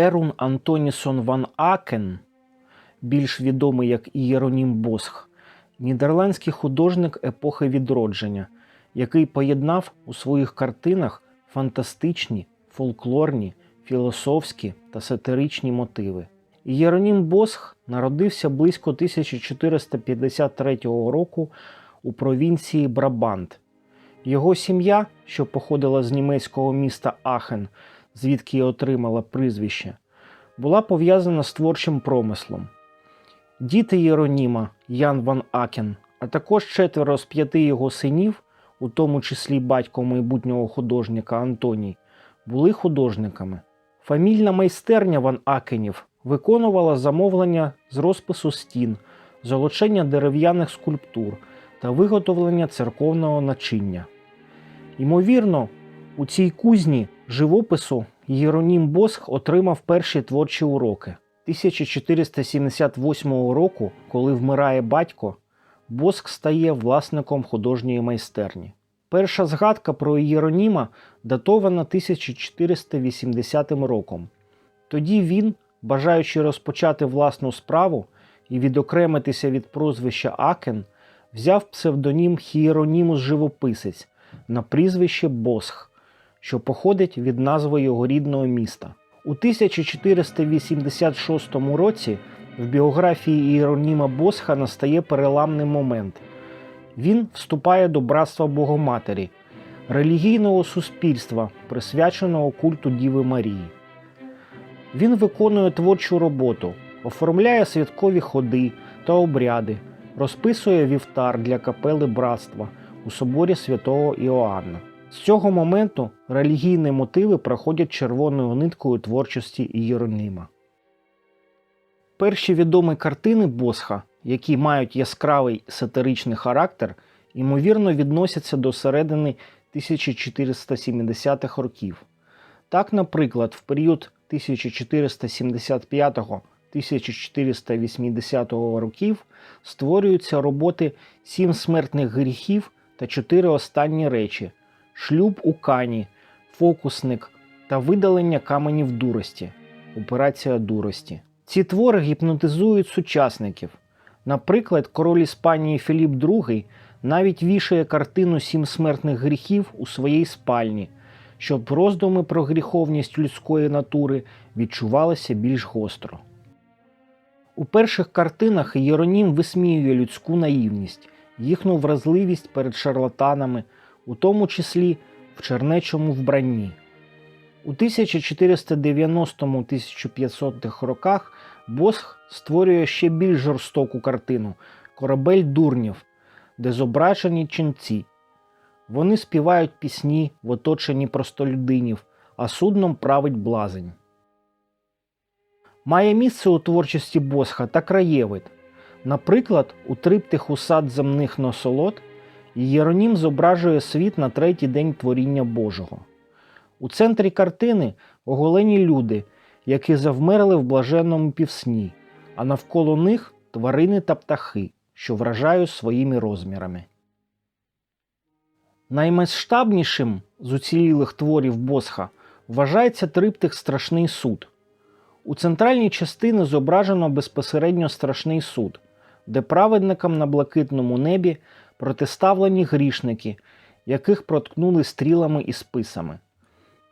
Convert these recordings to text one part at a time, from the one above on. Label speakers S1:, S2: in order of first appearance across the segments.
S1: Ерун Антонісон ван Акен, більш відомий як Ієронім Босх, нідерландський художник епохи відродження, який поєднав у своїх картинах фантастичні, фольклорні, філософські та сатиричні мотиви. Ієронім Босх народився близько 1453 року у провінції Брабант. Його сім'я, що походила з німецького міста Ахен, звідки й отримала прізвище, була пов'язана з творчим промислом. Діти Єроніма Ян Ван Акен, а також четверо з п'яти його синів, у тому числі батько майбутнього художника Антоній, були художниками. Фамільна майстерня Ван Акенів виконувала замовлення з розпису стін, золочення дерев'яних скульптур та виготовлення церковного начиння. Ймовірно, у цій кузні живопису Єронім Босх отримав перші творчі уроки. 1478 року, коли вмирає батько, Босх стає власником художньої майстерні. Перша згадка про Єроніма датована 1480 роком. Тоді він, бажаючи розпочати власну справу і відокремитися від прозвища Акен, взяв псевдонім Хієронімус Живописець на прізвище Босх, що походить від назви його рідного міста. У 1486 році в біографії Іероніма Босха настає переламний момент. Він вступає до братства Богоматері, релігійного суспільства, присвяченого культу Діви Марії. Він виконує творчу роботу, оформляє святкові ходи та обряди, розписує вівтар для капели братства у соборі святого Іоанна. З цього моменту релігійні мотиви проходять червоною ниткою творчості Ієроніма. Перші відомі картини Босха, які мають яскравий сатиричний характер, ймовірно відносяться до середини 1470-х років. Так, наприклад, в період 1475-1480 років створюються роботи Сім смертних гріхів та чотири останні речі шлюб у Кані, фокусник та видалення каменів дурості. Операція дурості. Ці твори гіпнотизують сучасників. Наприклад, король Іспанії Філіп II навіть вішає картину Сім смертних гріхів у своїй спальні, щоб роздуми про гріховність людської натури відчувалися більш гостро. У перших картинах Єронім висміює людську наївність, їхню вразливість перед шарлатанами, у тому числі в чернечому вбранні. У 1490-1500 роках Босх створює ще більш жорстоку картину Корабель дурнів, де зображені ченці. Вони співають пісні в оточенні простолюдинів, а судном править блазень. Має місце у творчості Босха та краєвид. Наприклад, у триптиху сад земних насолод Єронім зображує світ на третій день творіння Божого. У центрі картини оголені люди, які завмерли в блаженному півсні, а навколо них тварини та птахи, що вражають своїми розмірами. Наймасштабнішим з уцілілих творів Босха вважається триптих Страшний суд. У центральній частині зображено безпосередньо страшний суд, де праведникам на блакитному небі протиставлені грішники, яких проткнули стрілами і списами.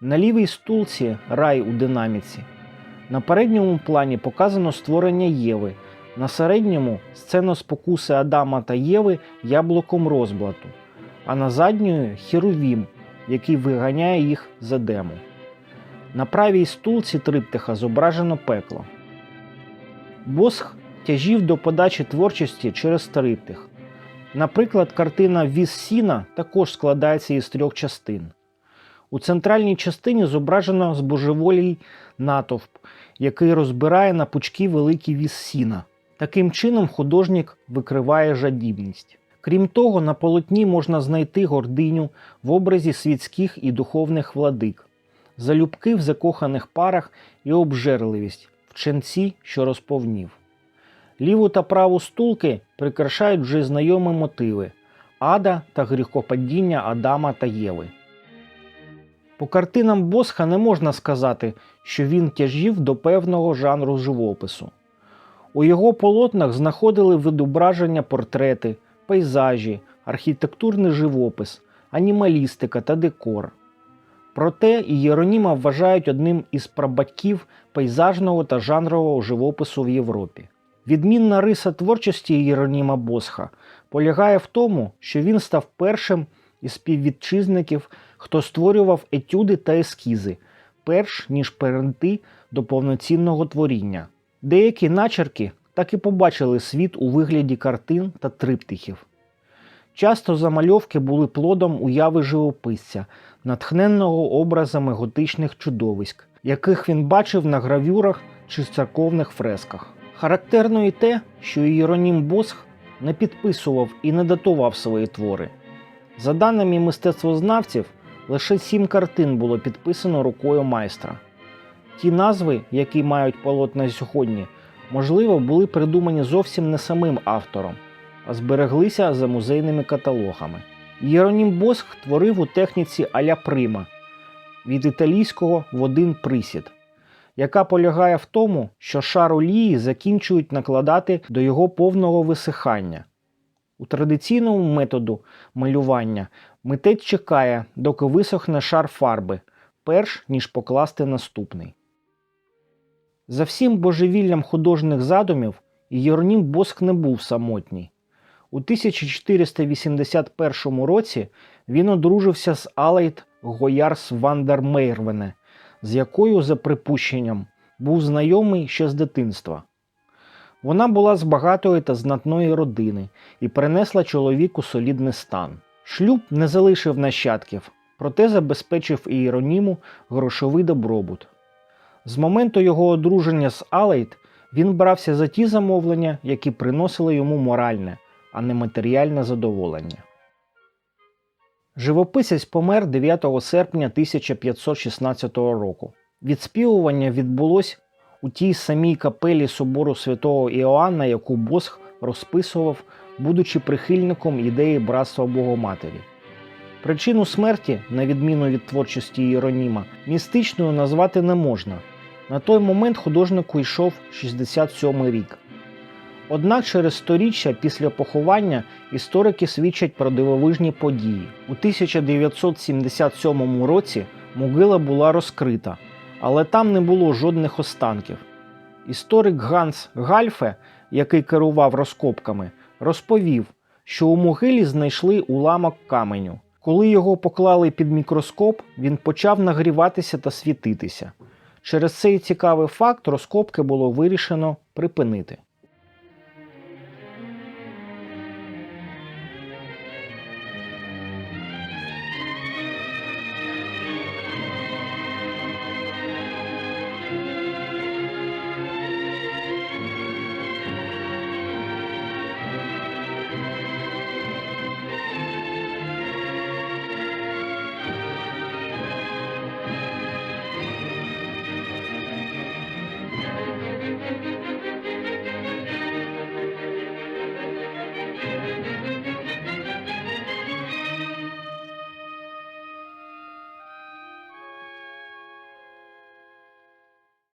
S1: На лівій стулці рай у динаміці. На передньому плані показано створення Єви, на середньому сцена спокуси Адама та Єви яблуком розблату, а на задньої Херувім, який виганяє їх з Едему. На правій стулці триптиха зображено пекло. Босх тяжів до подачі творчості через триптих. Наприклад, картина Віз Сіна також складається із трьох частин. У центральній частині зображено збожеволій натовп, який розбирає на пучки великий віз сіна. Таким чином художник викриває жадібність. Крім того, на полотні можна знайти гординю в образі світських і духовних владик, залюбки в закоханих парах і обжерливість в ченці, що розповнів. Ліву та праву стулки прикрашають вже знайомі мотиви ада та гріхопадіння Адама та Єви. По картинам Босха не можна сказати, що він тяжів до певного жанру живопису. У його полотнах знаходили відображення портрети, пейзажі, архітектурний живопис, анімалістика та декор. Проте Ієроніма вважають одним із прабатьків пейзажного та жанрового живопису в Європі. Відмінна риса творчості Ієроніма Босха полягає в тому, що він став першим із співвітчизників, хто створював етюди та ескізи, перш ніж перейти до повноцінного творіння. Деякі начерки так і побачили світ у вигляді картин та триптихів. Часто замальовки були плодом уяви живописця, натхненного образами готичних чудовиськ, яких він бачив на гравюрах чи церковних фресках. Характерно і те, що Ієронім Босх не підписував і не датував свої твори. За даними мистецтвознавців, лише сім картин було підписано рукою майстра. Ті назви, які мають полотна сьогодні, можливо, були придумані зовсім не самим автором, а збереглися за музейними каталогами. Єронім Босх творив у техніці аля прима від італійського в один присід, яка полягає в тому, що шар олії закінчують накладати до його повного висихання. У традиційному методу малювання митець чекає, доки висохне шар фарби, перш ніж покласти наступний. За всім божевіллям художніх задумів Єронім Боск не був самотній. У 1481 році він одружився з Алейт Гоярс Вандермейрвене, з якою, за припущенням, був знайомий ще з дитинства. Вона була з багатої та знатної родини і принесла чоловіку солідний стан. Шлюб не залишив нащадків, проте забезпечив Ієроніму грошовий добробут. З моменту його одруження з Алейт він брався за ті замовлення, які приносили йому моральне, а не матеріальне задоволення. Живописець помер 9 серпня 1516 року. Відспівування відбулось у тій самій капелі собору святого Іоанна, яку Босх розписував, будучи прихильником ідеї братства Богоматері. Причину смерті, на відміну від творчості Іероніма, містичною назвати не можна. На той момент художнику йшов 67 рік. Однак через сторіччя після поховання історики свідчать про дивовижні події. У 1977 році могила була розкрита, але там не було жодних останків. Історик Ганс Гальфе, який керував розкопками, розповів, що у могилі знайшли уламок каменю. Коли його поклали під мікроскоп, він почав нагріватися та світитися. Через цей цікавий факт розкопки було вирішено припинити.